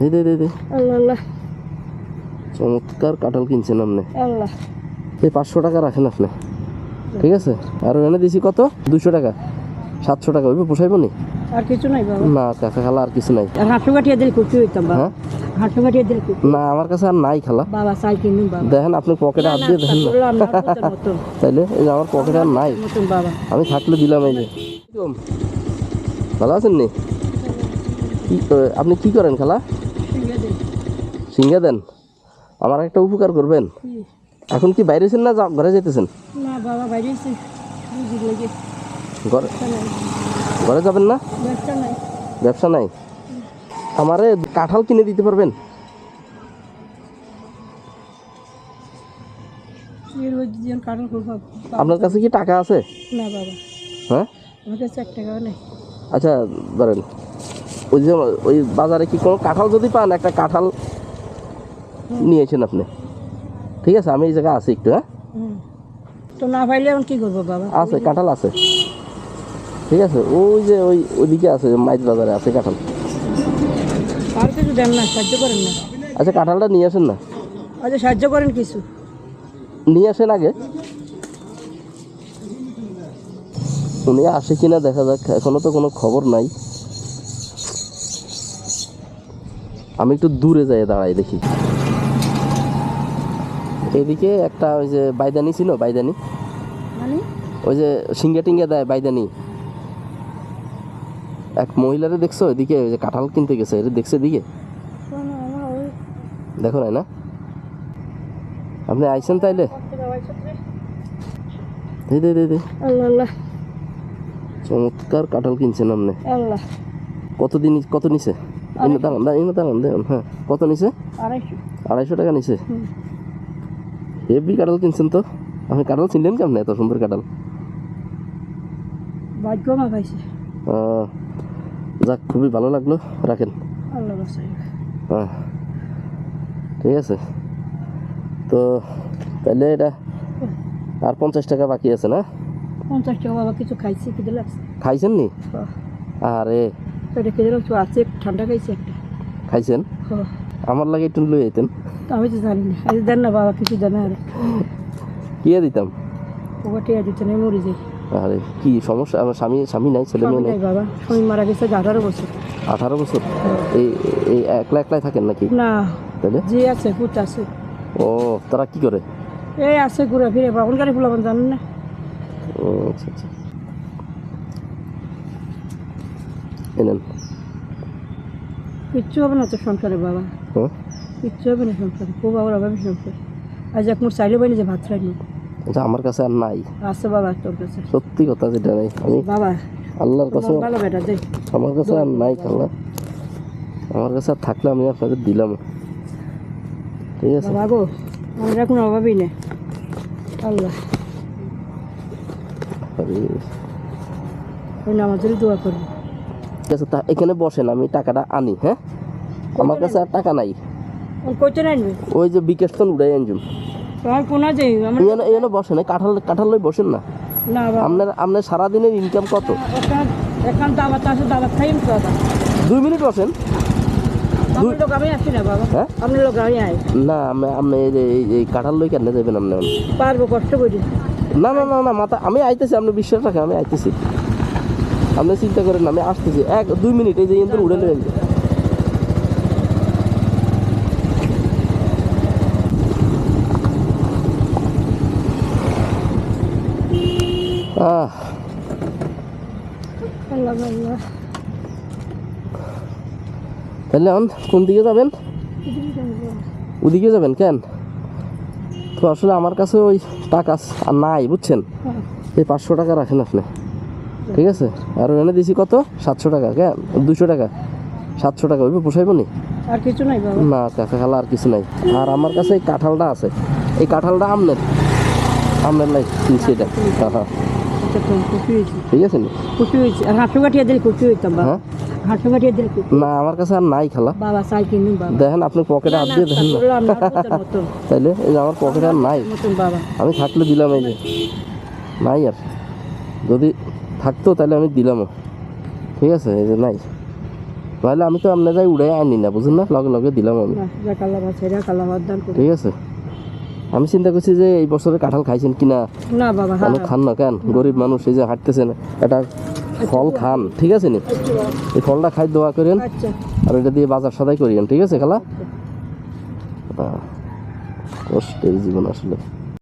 দে দে দে দে। আল্লাহ আল্লাহ। চমৎকার কাঁঠাল কিনছেন আপনি। আল্লাহ। এই পাঁচশো টাকা রাখেন আপনি। ঠিক আছে? আর এনে দিছি কত? দুশো টাকা। সাতশো টাকা। ওইভাবে পোষাইব নি? আর কিছু নাই বাবা। না কাকা খালা আর কিছু নাই। হাঁটু কাটিয়ে দিলে কুচি হইতাম বাবা। হ্যাঁ? হাঁটু কাটিয়ে দিলে না আমার কাছে আর নাই খালা। বাবা চাই কিনুন বাবা। দেখেন আপনি পকেটে হাত দিয়ে দেখেন না। তাইলে এই যে আমার পকেটে আর নাই। আমি থাকলে দিলাম এই যে। ভালো আছেন নি? আপনি কি করেন খালা? সিঙ্গা দেন। আমার একটা উপকার করবেন। এখন কি বাইরেছেন না ঘরে যেতেছেন ঘরে যাবেন না? ব্যবসা নাই। আমারে কাঁঠাল কিনে দিতে পারবেন? আপনার কাছে কি টাকা আছে? না বাবা। হ্যাঁ? আমার কাছে এক টাকাও নেই। আচ্ছা ধরেন। ওই যে ওই বাজারে কি কোনো কাঁঠাল যদি পান একটা কাঁঠাল নিয়েছেন আপনি। ঠিক আছে আমি এই জায়গায় আছি একটু হ্যাঁ? তো না পাইলে এখন কি করব বাবা? আছে কাঁঠাল আছে। ঠিক আছে ওই যে ওই ওইদিকে আছে মাইজ বাজারে আছে কাঁঠাল। আর কিছু দেন না সাহায্য করেন না। আচ্ছা কাঁঠালটা নিয়ে আসেন না? আচ্ছা সাহায্য করেন কিছু। নিয়ে আসেন আগে। উনি আসে কিনা দেখা যাক এখনও তো কোনো খবর নাই। আমি একটু দূরে যাই দাঁড়াই দেখি। এদিকে একটা ওই যে বাইদানি ছিল বাইদানি। মানে? ওই যে সিঙ্গা টিঙ্গা দেয় বাইদানি। এক মহিলারে দেখছ এদিকে ওই যে কাঁঠাল কিনতে গেছে এটা দেখছে এদিকে? দেখো না আপনি আইসেন তাইলে? দে দে দে দে। আল্লাহ আল্লাহ। চমৎকার কাঁঠাল কিনছেন আপনি। আল্লাহ। কত দিন কত নিছে? এনে দাঁড়ান এনে দাঁড়ান দেখুন হ্যাঁ। কত নিছে? আড়াইশো। আড়াইশো টাকা নিছে। হেভি কাঁঠাল কিনছেন তো? আপনি কাঁঠাল চিনলেন কেমন এত সুন্দর কাঁঠাল? যাক খুবই ভালো লাগল। রাখেন। হ্যাঁ ঠিক আছে। তো তাহলে এটা আর পঞ্চাশ টাকা বাকি আছে না? পঞ্চাশ টাকা বাবা কিছু খাইছি লাগছে। খাইছেন নি আরে এটা খেতে লাগছে আছে ঠান্ডা খাইছি একটা। খাইছেন? আমার লাগে একটু লই যেতেন আমি তো জানি না আজ দেন না বাবা কিছু দেন না আরে। কি দিতাম? ওকে টিয়া দিচ্ছে না মরে যাই। আরে কি সমস্যা? আমার স্বামী স্বামী নাই ছেলে মেয়ে নাই? বাবা স্বামী মারা গেছে আঠারো বছর। আঠারো বছর? এই এই একলা একলাই থাকেন নাকি? না তাহলে? যে আছে পুত আছে। ও তারা কি করে? এই আছে ঘুরে ফিরে বাবন গাড়ি ফুলাবান জানেন না? ও আচ্ছা আচ্ছা। এনেন কিচ্ছু হবে না তো সংসারে বাবা। হ্যাঁ? কিচ্ছু হবে না সংসারে খুব বাবার অভাবে সংসার। আজ এক মোট চাইলে বাইনি যে ভাত রাখব। আচ্ছা আমার কাছে আর নাই। আছে বাবা তোর কাছে। সত্যি কথা যেটা নাই। আমি বাবা আল্লাহর কাছে ভালো বেটা দে আমার কাছে আর নাই খালা। আমার কাছে আর থাকলে আমি আপনাদের দিলাম। ঠিক আছে? বাবা গো আমরা কোনো অভাবই নেই। আল্লাহ। ওই নামাজের দোয়া করব। ঠিক আছে তা এখানে বসেন আমি টাকাটা আনি হ্যাঁ? আমার কাছে আর টাকা নাই। ওই যে বিকেশ তো উড়াই আনজুম। এখানে বসেন কাঁঠাল কাঁঠাল লই বসেন না। না আপনার আপনার সারাদিনের ইনকাম কত? দুই মিনিট বসেন। আমি না হ্যাঁ? আপনি এই কাঁঠাল লই কেন যাবেন আপনি? পারব কষ্ট করি। না না না না মাথা আমি আইতেছি আপনি বিশ্বাস রাখেন আমি আইতেছি। আপনি চিন্তা করেন না আমি আসতেছি। এক দুই মিনিট এই যে ইন্দ্র উড়ে নেবেন। আহ। তাহলে এখন কোন দিকে যাবেন? ওদিকে যাবেন কেন? তো আসলে আমার কাছে ওই টাকা আর নাই বুঝছেন? হ্যাঁ। এই পাঁচশো টাকা রাখেন আপনি। ঠিক আছে? আর এনে দিছি কত? সাতশো টাকা কেন দুশো টাকা। সাতশো টাকা ওইভাবে পোষাইব নি? আর কিছু নাই না কাকা খালা আর কিছু নাই। আর আমার কাছে এই কাঁঠালটা আছে। এই কাঁঠালটা আমনের আমনের লাই কিনছি এটা। হ্যাঁ ঠিক আছে নি? খুশি হয়েছি। হাঁটু কাটিয়ে দিলে খুশি হইতাম হ্যাঁ? হাঁটু কাটিয়ে দিলে না আমার কাছে আর নাই খালা। বাবা চাই কিনুন বাবা। দেখেন আপনি পকেটে হাত দিয়ে দেখেন তাইলে এই যে আমার পকেটে আর নাই। আমি থাকলে দিলাম এই যে। নাই আর। যদি থাকতো তাহলে আমি দিলামও। ঠিক আছে এই যে নাই। তাহলে আমি তো আপনার যাই উড়াই আনি না বুঝুন না লগে লগে দিলাম আমি। ঠিক আছে। আমি চিন্তা করছি যে এই বছরে কাঁঠাল খাইছেন কিনা। না বাবা হ্যাঁ খান না কেন? গরিব মানুষ এই যে হাঁটতেছেন এটা ফল খান। ঠিক আছে নি? এই ফলটা খাই দোয়া করেন আচ্ছা। আর এটা দিয়ে বাজার সদাই করিয়েন ঠিক আছে খালা? কষ্টের জীবন আসলে